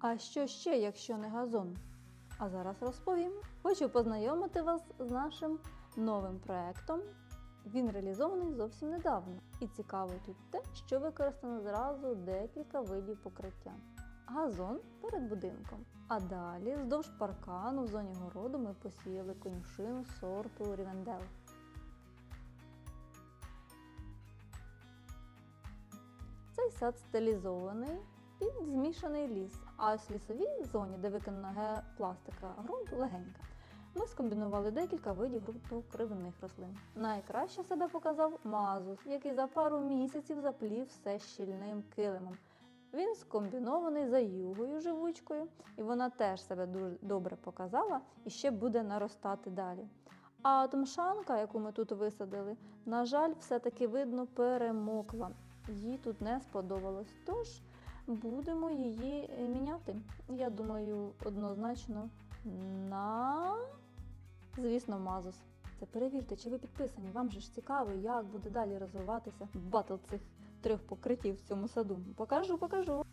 А що ще, якщо не газон? А зараз розповім. Хочу познайомити вас з нашим новим проектом. Він реалізований зовсім недавно. І цікаво тут те, що використано зразу декілька видів покриття. Газон перед будинком. А далі вздовж паркану в зоні городу ми посіяли конюшину сорту Рівендел. Цей сад стилізований під змішаний ліс. А ось в лісовій зоні, де виконана геопластика ґрунту, легенька. Ми скомбінували декілька видів ґрунтокривних рослин. Найкраще себе показав мазус, який за пару місяців заплів все щільним килимом. Він скомбінований за югою живучкою, і вона теж себе дуже добре показала і ще буде наростати далі. А томшанка, яку ми тут висадили, на жаль, все-таки видно перемокла. Їй тут не сподобалось. Тож будемо її е, міняти. Я думаю, однозначно на, звісно, мазус. Це перевірте, чи ви підписані. Вам же ж цікаво, як буде далі розвиватися батл цих трьох покриттів в цьому саду. Покажу, покажу.